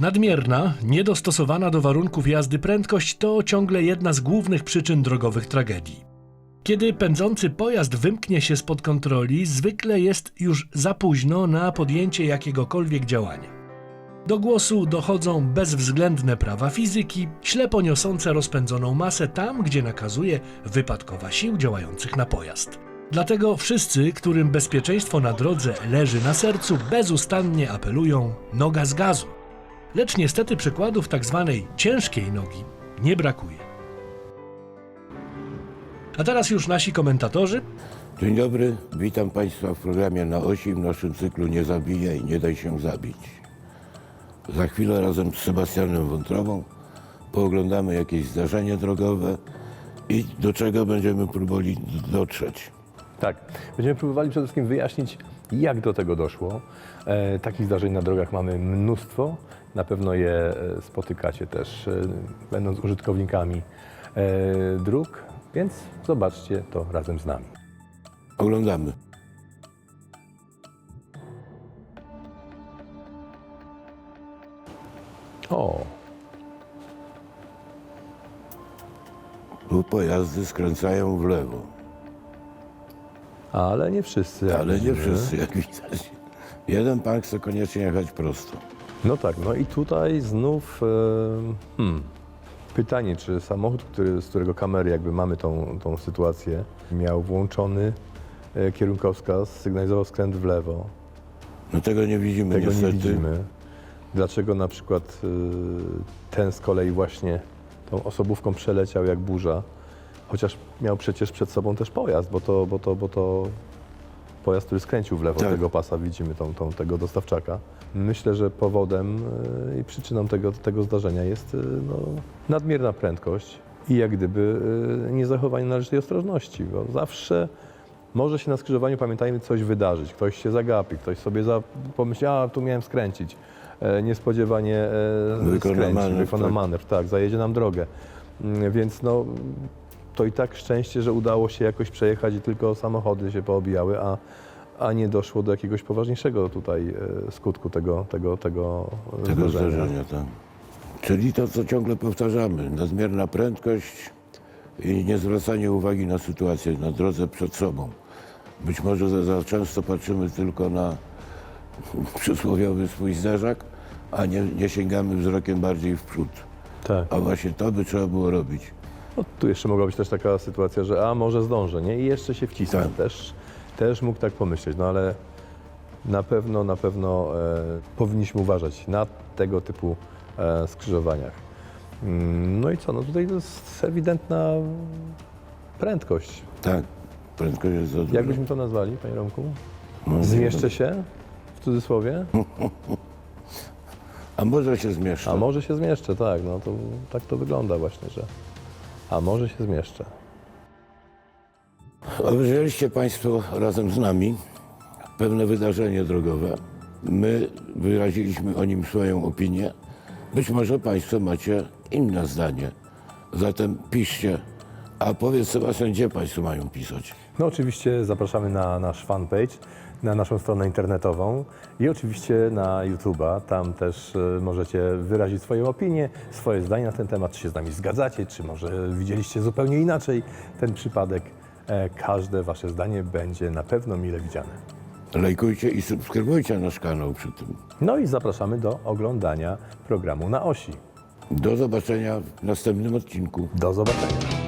Nadmierna, niedostosowana do warunków jazdy prędkość to ciągle jedna z głównych przyczyn drogowych tragedii. Kiedy pędzący pojazd wymknie się spod kontroli, zwykle jest już za późno na podjęcie jakiegokolwiek działania. Do głosu dochodzą bezwzględne prawa fizyki, ślepo niosące rozpędzoną masę tam, gdzie nakazuje wypadkowa sił działających na pojazd. Dlatego wszyscy, którym bezpieczeństwo na drodze leży na sercu, bezustannie apelują noga z gazu. Lecz niestety przykładów tak zwanej ciężkiej nogi nie brakuje. A teraz już nasi komentatorzy. Dzień dobry, witam Państwa w programie na osi w naszym cyklu Nie zabijaj, nie daj się zabić. Za chwilę razem z Sebastianem Wątrobą pooglądamy jakieś zdarzenie drogowe i do czego będziemy próbowali dotrzeć. Tak. Będziemy próbowali przede wszystkim wyjaśnić, jak do tego doszło. E, takich zdarzeń na drogach mamy mnóstwo. Na pewno je e, spotykacie też, e, będąc użytkownikami e, dróg, więc zobaczcie to razem z nami. Oglądamy. O, Tu pojazdy skręcają w lewo, ale nie wszyscy. jak ale nie widzimy. wszyscy, jak widać. Jeden pan chce koniecznie jechać prosto. No tak, no i tutaj znów e, hmm, pytanie, czy samochód, który, z którego kamery jakby mamy tą, tą sytuację, miał włączony e, kierunkowskaz, sygnalizował skręt w lewo. No tego nie widzimy Tego niestety. nie widzimy. Dlaczego na przykład y, ten z kolei właśnie tą osobówką przeleciał jak burza, chociaż miał przecież przed sobą też pojazd, bo to, bo to, bo to pojazd, który skręcił w lewo Tak. tego pasa, widzimy tą, tą, tego dostawczaka. Myślę, że powodem y, i przyczyną tego, tego zdarzenia jest y, no, nadmierna prędkość i jak gdyby y, niezachowanie należytej ostrożności, bo zawsze może się na skrzyżowaniu, pamiętajmy, coś wydarzyć. Ktoś się zagapi, ktoś sobie za, pomyśli, a tu miałem skręcić. E, niespodziewanie e, Wykona skręci, manewr, wykona tak. manewr, tak, zajedzie nam drogę. Mm, Więc no, to i tak szczęście, że udało się jakoś przejechać i tylko samochody się poobijały, a, a nie doszło do jakiegoś poważniejszego tutaj e, skutku tego, tego, tego, Tego zdarzenia. zdarzenia, tak. Czyli to, co ciągle powtarzamy, nadmierna prędkość i niezwracanie uwagi na sytuację na drodze przed sobą. Być może za, za często patrzymy tylko na przysłowiowy swój zderzak, a nie, nie sięgamy wzrokiem bardziej w przód. Tak. A właśnie to by trzeba było robić. No, tu jeszcze mogła być też taka sytuacja, że a może zdążę, nie? I jeszcze się wcisnę. Tak. Też, też mógł tak pomyśleć, no ale na pewno, na pewno e, powinniśmy uważać na tego typu e, skrzyżowaniach. Mm, No i co, no tutaj to jest ewidentna prędkość. Tak, prędkość jest za duża. Jak byśmy to nazwali, panie Romku? No, Zmieszczę się? W cudzysłowie? A może się zmieszczę. A może się zmieszczę, tak. No to tak to wygląda właśnie, że a może się zmieszczę. Obejrzeliście Państwo razem z nami pewne wydarzenie drogowe. My wyraziliśmy o nim swoją opinię. Być może Państwo macie inne zdanie. Zatem piszcie. A powiedz Sebastian, gdzie Państwo mają pisać? No oczywiście zapraszamy na nasz fanpage, na naszą stronę internetową i oczywiście na YouTube'a. Tam też e, możecie wyrazić swoją opinię, swoje zdanie na ten temat, czy się z nami zgadzacie, czy może widzieliście zupełnie inaczej ten przypadek. E, Każde wasze zdanie będzie na pewno mile widziane. Lajkujcie i subskrybujcie nasz kanał przy tym. No i zapraszamy do oglądania programu na osi. Do zobaczenia w następnym odcinku. Do zobaczenia.